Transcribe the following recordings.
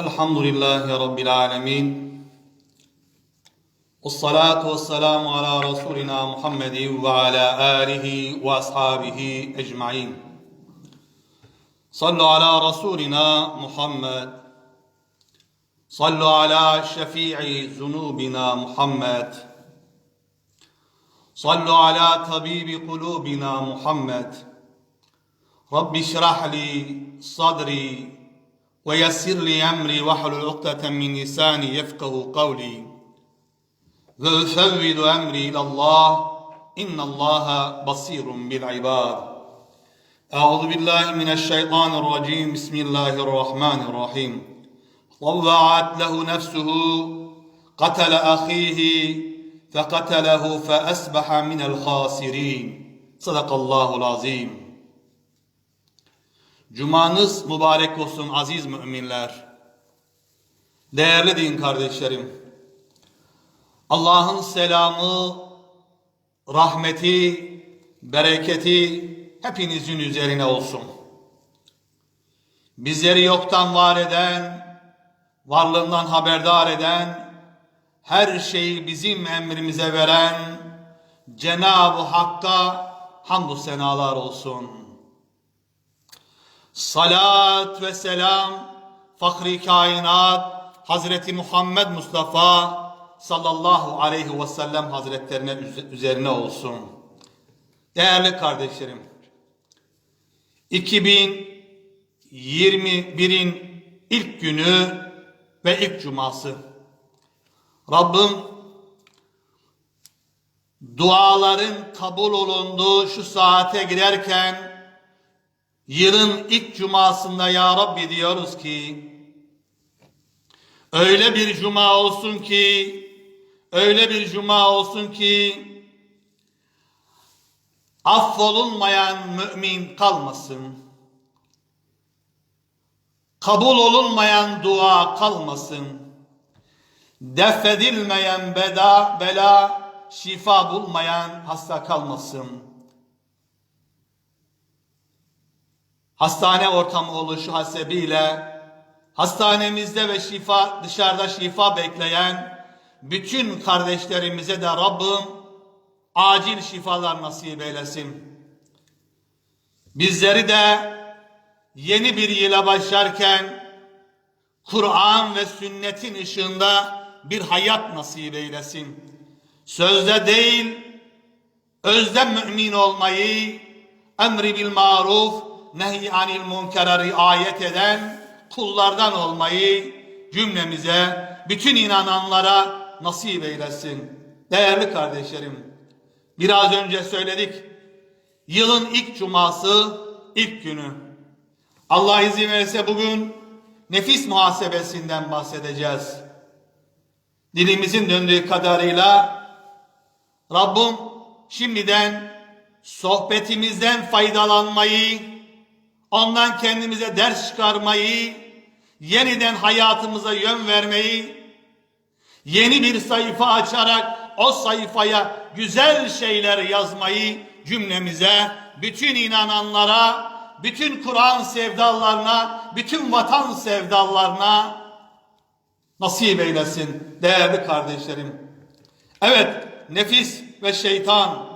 الحمد لله رب العالمين والصلاة والسلام على رسولنا محمد وعلى آله وأصحابه أجمعين. صلوا على رسولنا محمد. صلوا على شفيع ذنوبنا محمد. صلوا على طبيب قلوبنا محمد. رب اشرح لي صدري ويسر لي أمري واحلل عقدة من لساني يفقه قولي. وأفوض أمري إلى الله إن الله بصير بالعباد. أعوذ بالله من الشيطان الرجيم. بسم الله الرحمن الرحيم. طوعت له نفسه قتل أخيه فقتله فأصبح من الخاسرين. صدق الله العظيم. Cumanız mübarek olsun aziz müminler. Değerli din kardeşlerim. Allah'ın selamı, rahmeti, bereketi hepinizin üzerine olsun. Bizleri yoktan var eden, varlığından haberdar eden, her şeyi bizim emrimize veren Cenab-ı Hakk'a hamdü senalar olsun. Salat ve selam Fahri kainat Hazreti Muhammed Mustafa sallallahu aleyhi ve sellem hazretlerine üze- üzerine olsun. Değerli kardeşlerim 2021'in ilk günü ve ilk cuması Rabbim duaların kabul olunduğu şu saate girerken Yılın ilk cumasında ya Rabbi diyoruz ki öyle bir cuma olsun ki öyle bir cuma olsun ki affolunmayan mümin kalmasın. Kabul olunmayan dua kalmasın. Defedilmeyen beda, bela, şifa bulmayan hasta kalmasın. Hastane ortamı oluşu hasebiyle hastanemizde ve şifa dışarıda şifa bekleyen bütün kardeşlerimize de Rabbim acil şifalar nasip eylesin. Bizleri de yeni bir yıla başlarken Kur'an ve sünnetin ışığında bir hayat nasip eylesin. Sözde değil, özde mümin olmayı, emri bil maruf, nehy anil munkara riayet eden kullardan olmayı cümlemize, bütün inananlara nasip eylesin. Değerli kardeşlerim, biraz önce söyledik. Yılın ilk cuması, ilk günü. Allah izin verirse bugün nefis muhasebesinden bahsedeceğiz. Dilimizin döndüğü kadarıyla Rabbim şimdiden sohbetimizden faydalanmayı, ondan kendimize ders çıkarmayı, yeniden hayatımıza yön vermeyi, yeni bir sayfa açarak o sayfaya güzel şeyler yazmayı cümlemize, bütün inananlara, bütün Kur'an sevdalarına, bütün vatan sevdalarına nasip eylesin değerli kardeşlerim. Evet, nefis ve şeytan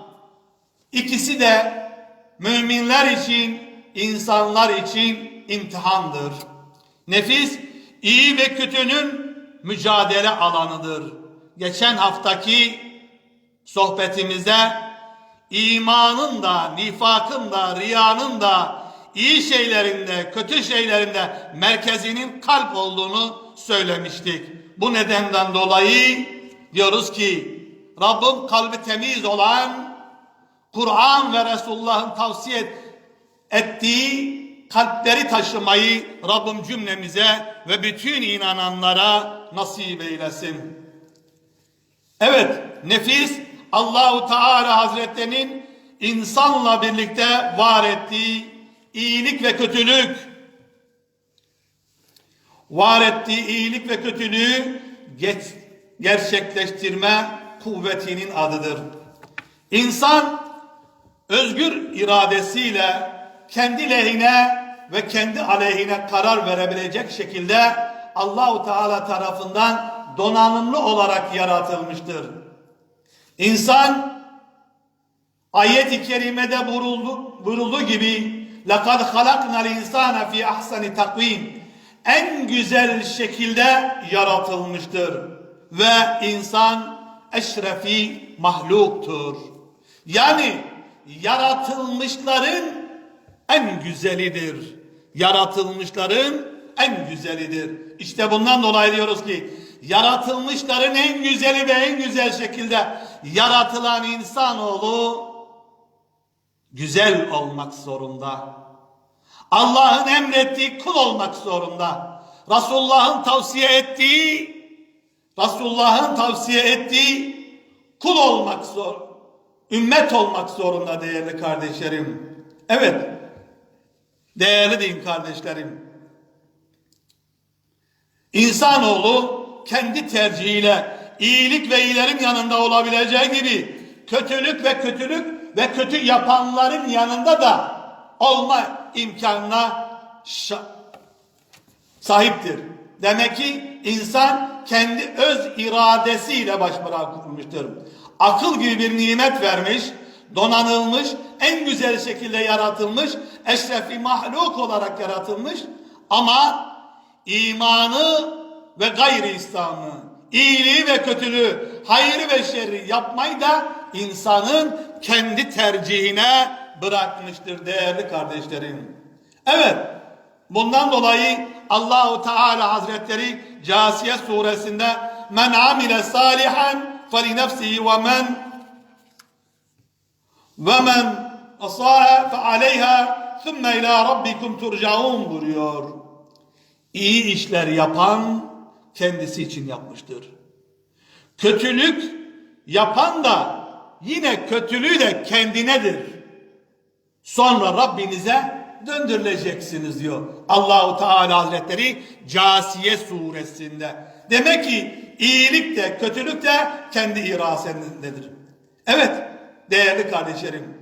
ikisi de müminler için insanlar için imtihandır. Nefis iyi ve kötünün mücadele alanıdır. Geçen haftaki sohbetimizde imanın da, nifakın da, riyanın da, iyi şeylerinde, kötü şeylerinde merkezinin kalp olduğunu söylemiştik. Bu nedenden dolayı diyoruz ki Rabbim kalbi temiz olan Kur'an ve Resulullah'ın tavsiye et, ettiği kalpleri taşımayı Rabbim cümlemize ve bütün inananlara nasip eylesin. Evet, nefis Allahu Teala Hazretlerinin insanla birlikte var ettiği iyilik ve kötülük var ettiği iyilik ve kötülüğü geç, gerçekleştirme kuvvetinin adıdır. İnsan özgür iradesiyle kendi lehine ve kendi aleyhine karar verebilecek şekilde Allahu Teala tarafından donanımlı olarak yaratılmıştır. İnsan ayet-i kerimede buyuruldu, buyurulduğu gibi لَقَدْ خَلَقْنَا الْاِنْسَانَ فِي اَحْسَنِ takvim En güzel şekilde yaratılmıştır. Ve insan eşrefi mahluktur. Yani yaratılmışların en güzelidir. Yaratılmışların en güzelidir. İşte bundan dolayı diyoruz ki yaratılmışların en güzeli ve en güzel şekilde yaratılan insanoğlu güzel olmak zorunda. Allah'ın emrettiği kul olmak zorunda. Resulullah'ın tavsiye ettiği Resulullah'ın tavsiye ettiği kul olmak zor. Ümmet olmak zorunda değerli kardeşlerim. Evet. Değerli din kardeşlerim. İnsanoğlu kendi tercihiyle iyilik ve iyilerin yanında olabileceği gibi kötülük ve kötülük ve kötü yapanların yanında da olma imkanına sahiptir. Demek ki insan kendi öz iradesiyle baş bırakılmıştır. Akıl gibi bir nimet vermiş, donanılmış, en güzel şekilde yaratılmış, eşrefi mahluk olarak yaratılmış ama imanı ve gayri İslam'ı, iyiliği ve kötülüğü, hayrı ve şerri yapmayı da insanın kendi tercihine bırakmıştır değerli kardeşlerim. Evet, bundan dolayı Allahu Teala Hazretleri Casiye suresinde men amile salihan feli nefsihi ve men asaha fe aleyha thumme ila rabbikum turcaun buyuruyor. İyi işler yapan kendisi için yapmıştır. Kötülük yapan da yine kötülüğü de kendinedir. Sonra Rabbinize döndürüleceksiniz diyor. Allahu Teala Hazretleri Casiye suresinde. Demek ki iyilik de kötülük de kendi irasendedir. Evet değerli kardeşlerim.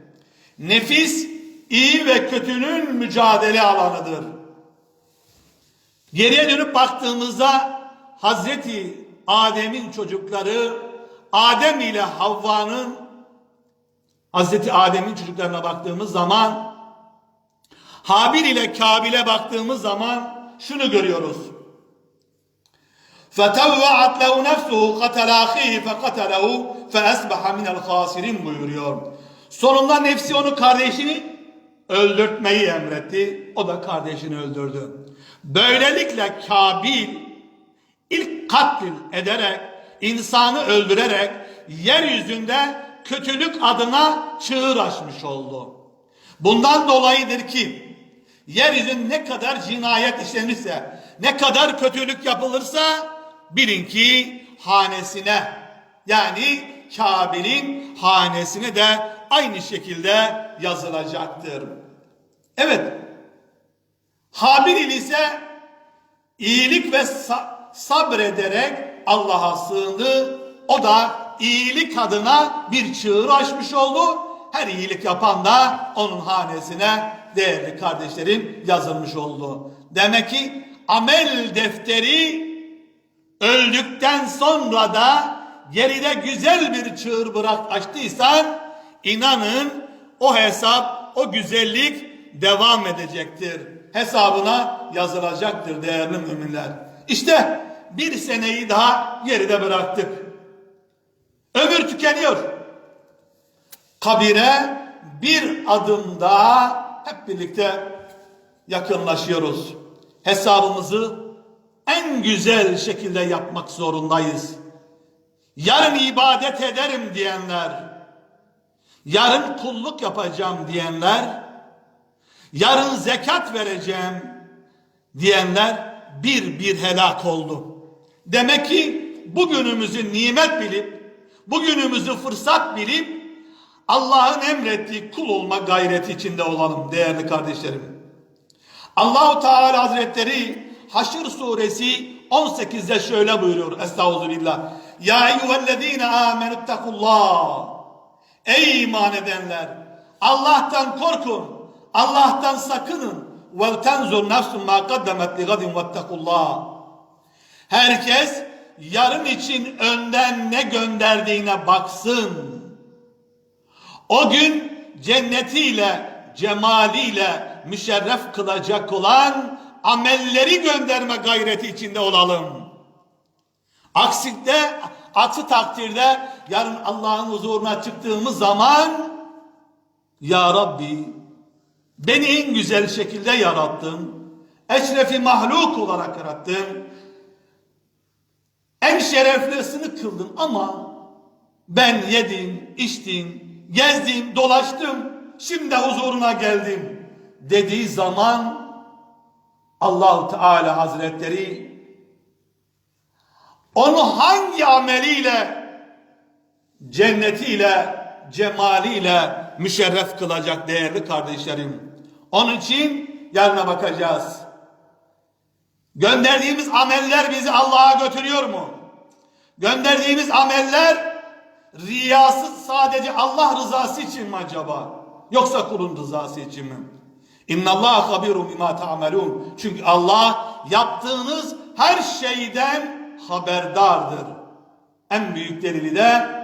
Nefis iyi ve kötünün mücadele alanıdır. Geriye dönüp baktığımızda Hazreti Adem'in çocukları Adem ile Havva'nın Hazreti Adem'in çocuklarına baktığımız zaman Habil ile Kabil'e baktığımız zaman şunu görüyoruz. فَتَوَّعَتْ لَهُ نَفْسُهُ قَتَلَ أَخِيهِ فَقَتَلَهُ فَأَسْبَحَ مِنَ الْخَاسِرِينَ buyuruyor. Sonunda nefsi onu kardeşini öldürtmeyi emretti. O da kardeşini öldürdü. Böylelikle Kabil ilk katil ederek, insanı öldürerek yeryüzünde kötülük adına çığır açmış oldu. Bundan dolayıdır ki yeryüzünde ne kadar cinayet işlenirse, ne kadar kötülük yapılırsa bilin ki hanesine yani Kabil'in hanesine de aynı şekilde yazılacaktır. Evet. Habil ise iyilik ve sa- sabrederek Allah'a sığındı. O da iyilik adına bir çığır açmış oldu. Her iyilik yapan da onun hanesine değerli kardeşlerim yazılmış oldu. Demek ki amel defteri öldükten sonra da geride güzel bir çığır bırak açtıysan inanın o hesap, o güzellik devam edecektir. Hesabına yazılacaktır değerli müminler. İşte bir seneyi daha geride bıraktık. Ömür tükeniyor. Kabire bir adım daha hep birlikte yakınlaşıyoruz. Hesabımızı en güzel şekilde yapmak zorundayız. Yarın ibadet ederim diyenler, yarın kulluk yapacağım diyenler, yarın zekat vereceğim diyenler bir bir helak oldu. Demek ki bugünümüzü nimet bilip, bugünümüzü fırsat bilip Allah'ın emrettiği kul olma gayreti içinde olalım değerli kardeşlerim. Allahu Teala Hazretleri Haşr suresi 18'de şöyle buyuruyor. Estağfirullah. Ya eyyühellezine amenüttekullah. Ey iman edenler! Allah'tan korkun. Allah'tan sakının. Vel tenzur nefsun ma kaddemet li gadin. Herkes yarın için önden ne gönderdiğine baksın. O gün cennetiyle, cemaliyle müşerref kılacak olan amelleri gönderme gayreti içinde olalım. Aksinde, aksi takdirde yarın Allah'ın huzuruna çıktığımız zaman Ya Rabbi beni en güzel şekilde yarattın. Eşrefi mahluk olarak yarattın. En şereflisini kıldın ama ben yedim, içtim, gezdim, dolaştım. Şimdi huzuruna geldim dediği zaman Allahu Teala Hazretleri onu hangi ameliyle cennetiyle cemaliyle müşerref kılacak değerli kardeşlerim. Onun için yarına bakacağız. Gönderdiğimiz ameller bizi Allah'a götürüyor mu? Gönderdiğimiz ameller riyasız sadece Allah rızası için mi acaba? Yoksa kulun rızası için mi? İnna Allah habirun bima ta'malun. Çünkü Allah yaptığınız her şeyden haberdardır. En büyük delili de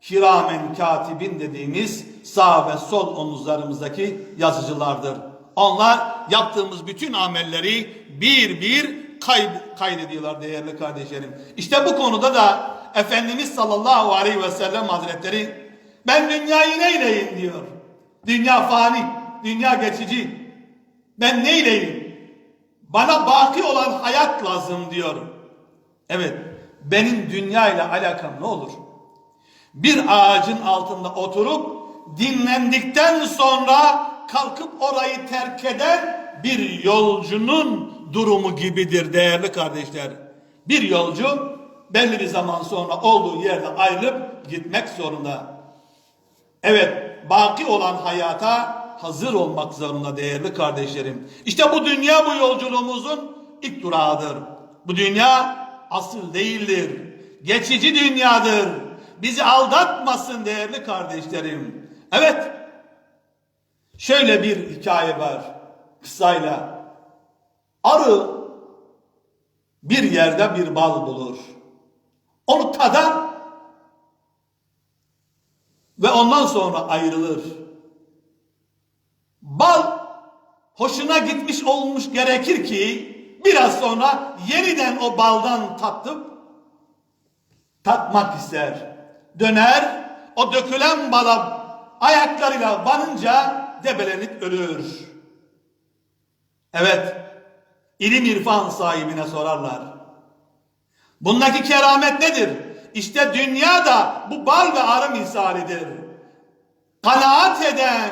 kiramen katibin dediğimiz sağ ve sol omuzlarımızdaki yazıcılardır. Onlar yaptığımız bütün amelleri bir bir kay kaydediyorlar değerli kardeşlerim. İşte bu konuda da Efendimiz sallallahu aleyhi ve sellem hazretleri ben dünyayı neyleyim diyor. Dünya fani, dünya geçici. Ben neyleyim? Bana baki olan hayat lazım diyor. Evet, benim dünya ile alakam ne olur? Bir ağacın altında oturup dinlendikten sonra kalkıp orayı terk eden bir yolcunun durumu gibidir değerli kardeşler. Bir yolcu belli bir zaman sonra olduğu yerde ayrılıp gitmek zorunda. Evet, baki olan hayata hazır olmak zorunda değerli kardeşlerim. İşte bu dünya bu yolculuğumuzun ilk durağıdır. Bu dünya asıl değildir. Geçici dünyadır. Bizi aldatmasın değerli kardeşlerim. Evet. Şöyle bir hikaye var kısayla. Arı bir yerde bir bal bulur. Onu tadar ve ondan sonra ayrılır. Bal hoşuna gitmiş olmuş gerekir ki biraz sonra yeniden o baldan tatıp tatmak ister. Döner o dökülen bala ayaklarıyla banınca debelenip ölür. Evet ilim irfan sahibine sorarlar. Bundaki keramet nedir? İşte dünya da bu bal ve arı misalidir. Kanaat eden,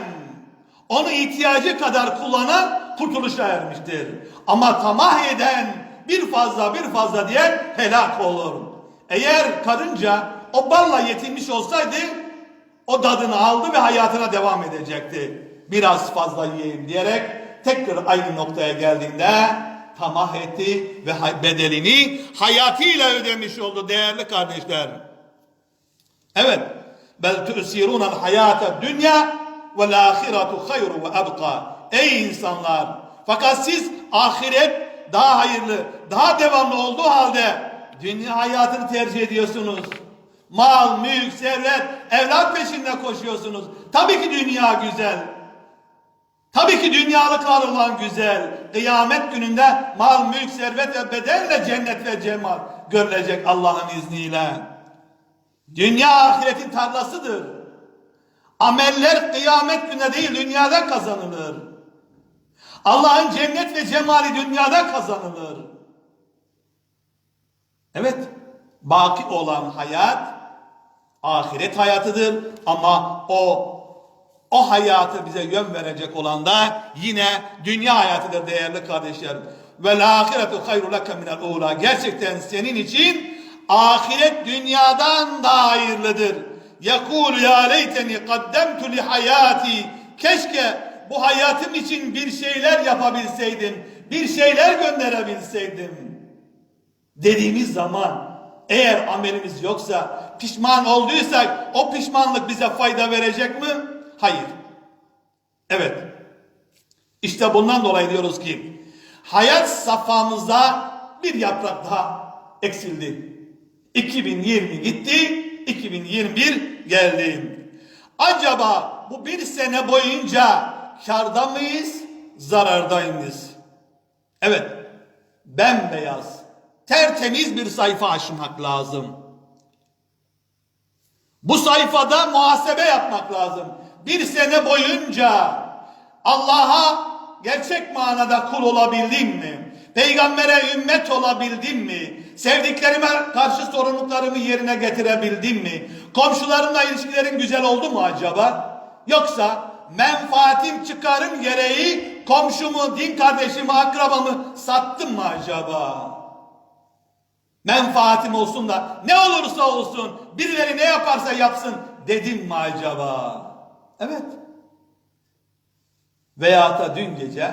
onu ihtiyacı kadar kullanan kurtuluşa ermiştir. Ama tamah eden bir fazla bir fazla diye helak olur. Eğer karınca o balla yetinmiş olsaydı o tadını aldı ve hayatına devam edecekti. Biraz fazla yiyeyim diyerek tekrar aynı noktaya geldiğinde tamah etti ve bedelini hayatıyla ödemiş oldu değerli kardeşler. Evet. Bel tu'sirunel hayata dünya ve ahiretu hayru ve abqa. Ey insanlar! Fakat siz ahiret daha hayırlı, daha devamlı olduğu halde dünya hayatını tercih ediyorsunuz. Mal, mülk, servet, evlat peşinde koşuyorsunuz. Tabii ki dünya güzel. Tabii ki dünyalıklar olan güzel. Kıyamet gününde mal, mülk, servet ve bedenle cennet ve cemal görülecek Allah'ın izniyle. Dünya ahiretin tarlasıdır. Ameller kıyamet gününe değil dünyada kazanılır. Allah'ın cennet ve cemali dünyada kazanılır. Evet, baki olan hayat ahiret hayatıdır ama o o hayatı bize yön verecek olan da yine dünya hayatıdır değerli kardeşler. Ve ahiretu hayru leke minel ula. Gerçekten senin için ahiret dünyadan daha hayırlıdır. Ya leyteni kaddemtu li hayati. Keşke bu hayatım için bir şeyler yapabilseydim. Bir şeyler gönderebilseydim. Dediğimiz zaman eğer amelimiz yoksa pişman olduysak o pişmanlık bize fayda verecek mi? Hayır. Evet. İşte bundan dolayı diyoruz ki hayat safhamızda bir yaprak daha eksildi. 2020 gitti, 2021 geldi. Acaba bu bir sene boyunca karda mıyız, zararda mıyız? Evet, bembeyaz, tertemiz bir sayfa açmak lazım. Bu sayfada muhasebe yapmak lazım. Bir sene boyunca Allah'a gerçek manada kul olabildim mi? Peygambere ümmet olabildim mi? Sevdiklerime karşı sorumluluklarımı yerine getirebildim mi? Komşularımla ilişkilerim güzel oldu mu acaba? Yoksa menfaatim çıkarım gereği komşumu, din kardeşimi, akrabamı sattım mı acaba? Menfaatim olsun da ne olursa olsun birileri ne yaparsa yapsın dedim mi acaba? Evet. Veyahut da dün gece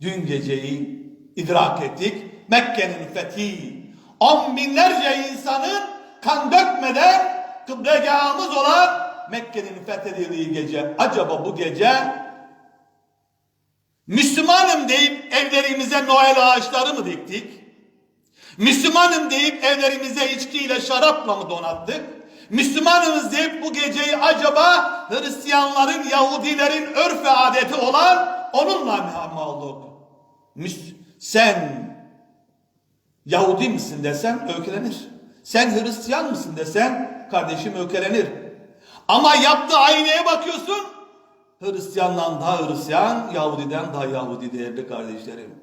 dün geceyi idrak ettik. Mekke'nin fethi on binlerce insanın kan dökmeden kıblegahımız olan Mekke'nin fethedildiği gece. Acaba bu gece Müslümanım deyip evlerimize Noel ağaçları mı diktik? Müslümanım deyip evlerimize içkiyle şarapla mı donattık? Müslümanımız deyip bu geceyi acaba Hristiyanların, Yahudilerin örf ve adeti olan onunla mı olduk? Müs- Sen Yahudi misin desen öykülenir. Sen Hristiyan mısın desen kardeşim öykülenir. Ama yaptığı aynaya bakıyorsun Hristiyandan daha Hristiyan, Yahudiden daha Yahudi değerli kardeşlerim.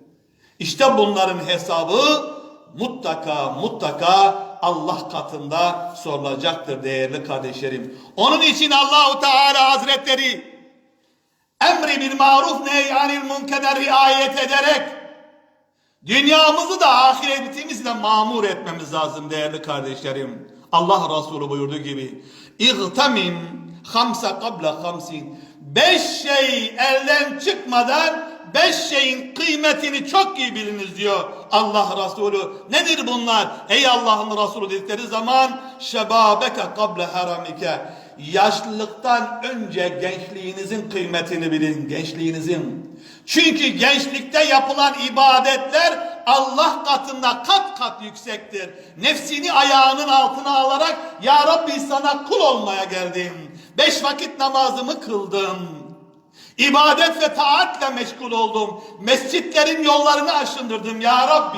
İşte bunların hesabı mutlaka mutlaka Allah katında sorulacaktır değerli kardeşlerim. Onun için Allahu Teala Hazretleri emri bil maruf nehyanil münker riayet ederek dünyamızı da ahiretimizi de mamur etmemiz lazım değerli kardeşlerim. Allah Resulü buyurduğu gibi İğtamim hamsa kabla hamsin Beş şey elden çıkmadan beş şeyin kıymetini çok iyi biliniz diyor Allah Resulü. Nedir bunlar? Ey Allah'ın Resulü dedikleri zaman şebabeke kable haramike. Yaşlılıktan önce gençliğinizin kıymetini bilin. Gençliğinizin. Çünkü gençlikte yapılan ibadetler Allah katında kat kat yüksektir. Nefsini ayağının altına alarak Ya Rabbi sana kul olmaya geldim. Beş vakit namazımı kıldım. İbadet ve taatle meşgul oldum. Mescitlerin yollarını aşındırdım ya Rabbi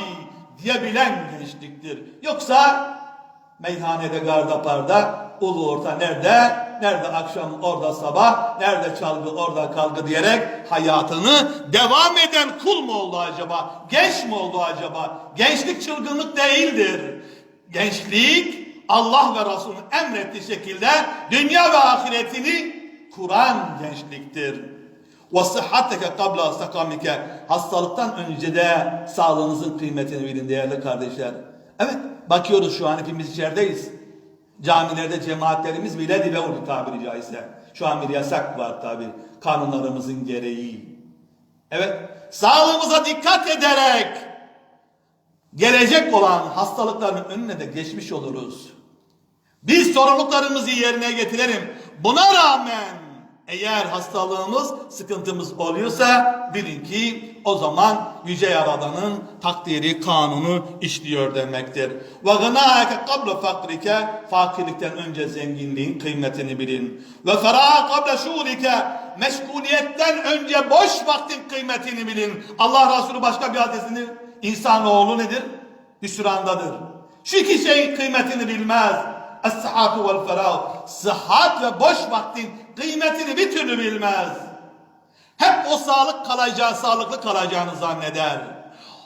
diyebilen gençliktir. Yoksa meyhanede garda parda ulu orta nerede? Nerede akşam orada sabah? Nerede çalgı orada kalgı diyerek hayatını devam eden kul mu oldu acaba? Genç mi oldu acaba? Gençlik çılgınlık değildir. Gençlik Allah ve Resulünün emrettiği şekilde dünya ve ahiretini kuran gençliktir. Sıhhateke kabla sakamike hastalıktan önce de sağlığınızın kıymetini bilin değerli kardeşler. Evet bakıyoruz şu an hepimiz içerideyiz. Camilerde cemaatlerimiz bile dibe vurdu tabiri caizse. Şu an bir yasak var tabi kanunlarımızın gereği. Evet sağlığımıza dikkat ederek gelecek olan hastalıkların önüne de geçmiş oluruz. Biz sorumluluklarımızı yerine getirelim. Buna rağmen eğer hastalığımız, sıkıntımız oluyorsa bilin ki o zaman Yüce Yaradan'ın takdiri, kanunu işliyor demektir. Ve gınâke kabla fakrike fakirlikten önce zenginliğin kıymetini bilin. Ve ferâ kabla şûrike meşguliyetten önce boş vaktin kıymetini bilin. Allah Resulü başka bir hadisini insanoğlu nedir? Hüsrandadır. Şu iki şeyin kıymetini bilmez. Es-sıhhatu vel ferah. Sıhhat ve boş vaktin kıymetini bir türlü bilmez. Hep o sağlık kalacağı, sağlıklı kalacağını zanneder.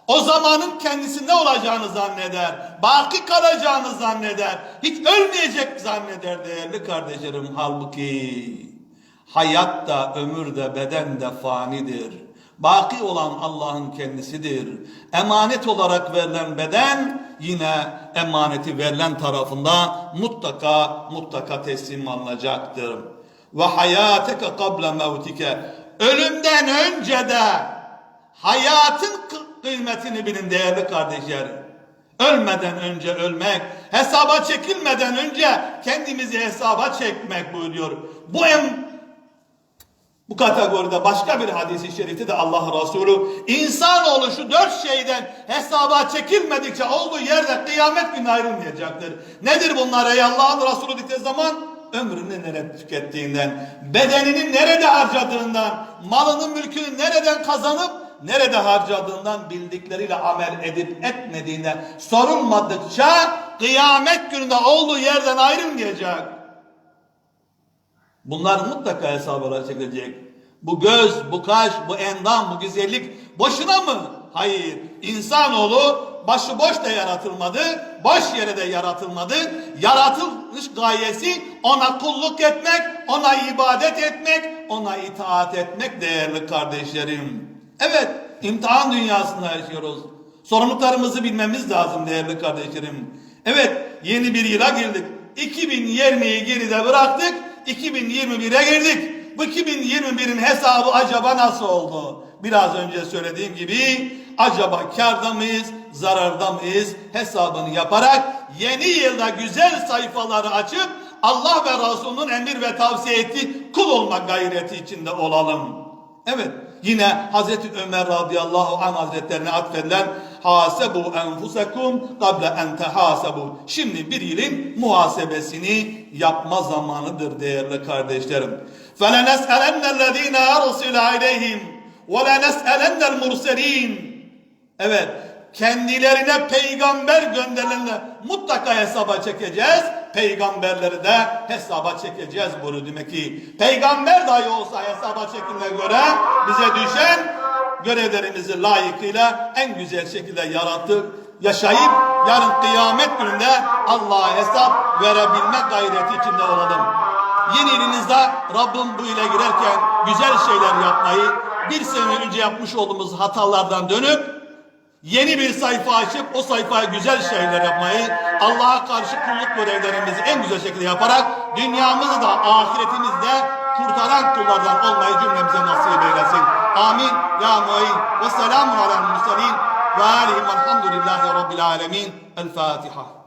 O zamanın kendisinde olacağını zanneder. Baki kalacağını zanneder. Hiç ölmeyecek zanneder değerli kardeşlerim. Halbuki hayat da, ömür de, beden de fanidir. Baki olan Allah'ın kendisidir. Emanet olarak verilen beden yine emaneti verilen tarafında mutlaka mutlaka teslim alınacaktır. Ve hayateke kable mevtike ölümden önce de hayatın kı- kıymetini bilin değerli kardeşler. Ölmeden önce ölmek, hesaba çekilmeden önce kendimizi hesaba çekmek buyuruyor. Bu em Bu kategoride başka bir hadisi şerifte de Allah Resulü insanoğlu şu dört şeyden hesaba çekilmedikçe olduğu yerde kıyamet günü ayrılmayacaktır. Nedir bunlar ey Allah'ın Resulü dediği zaman? Ömrünü nerede tükettiğinden, bedenini nerede harcadığından, malını mülkünü nereden kazanıp nerede harcadığından bildikleriyle amel edip etmediğinden sorulmadıkça kıyamet gününde olduğu yerden ayrılmayacak. Bunlar mutlaka hesaba çekilecek. Bu göz, bu kaş, bu endam, bu güzellik boşuna mı? Hayır. İnsanoğlu başıboş da yaratılmadı, boş yere de yaratılmadı. Yaratılmış gayesi ona kulluk etmek, ona ibadet etmek, ona itaat etmek değerli kardeşlerim. Evet, imtihan dünyasında yaşıyoruz. Sorumluluklarımızı bilmemiz lazım değerli kardeşlerim. Evet, yeni bir yıla girdik. 2020'yi geride bıraktık, 2021'e girdik. Bu 2021'in hesabı acaba nasıl oldu? Biraz önce söylediğim gibi acaba karda mıyız, zararda mıyız hesabını yaparak yeni yılda güzel sayfaları açıp Allah ve Resulünün emir ve tavsiye ettiği kul olmak gayreti içinde olalım. Evet yine Hazreti Ömer radıyallahu anh hazretlerine atfedilen hasebu enfusekum kable en tehasebu. Şimdi bir yılın muhasebesini yapma zamanıdır değerli kardeşlerim. فَلَنَسْأَلَنَّ الَّذ۪ينَ اَرْسِلَ عَلَيْهِمْ وَلَنَسْأَلَنَّ الْمُرْسَل۪ينَ Evet kendilerine peygamber gönderilenle mutlaka hesaba çekeceğiz. Peygamberleri de hesaba çekeceğiz bunu demek ki. Peygamber dahi olsa hesaba çekilme göre bize düşen görevlerimizi layıkıyla en güzel şekilde yarattık. Yaşayıp yarın kıyamet gününde Allah'a hesap verebilmek gayreti içinde olalım. Yeni yılınızda Rabbim bu ile girerken güzel şeyler yapmayı, bir sene önce yapmış olduğumuz hatalardan dönüp Yeni bir sayfa açıp o sayfaya güzel şeyler yapmayı, Allah'a karşı kulluk görevlerimizi en güzel şekilde yaparak dünyamızı da ahiretimizde kurtaran kullardan olmayı cümlemize nasip eylesin. Amin. Ya mu'in. Ve selamun alel murselin. Ve alihim elhamdülillahi rabbil alemin. El Fatiha.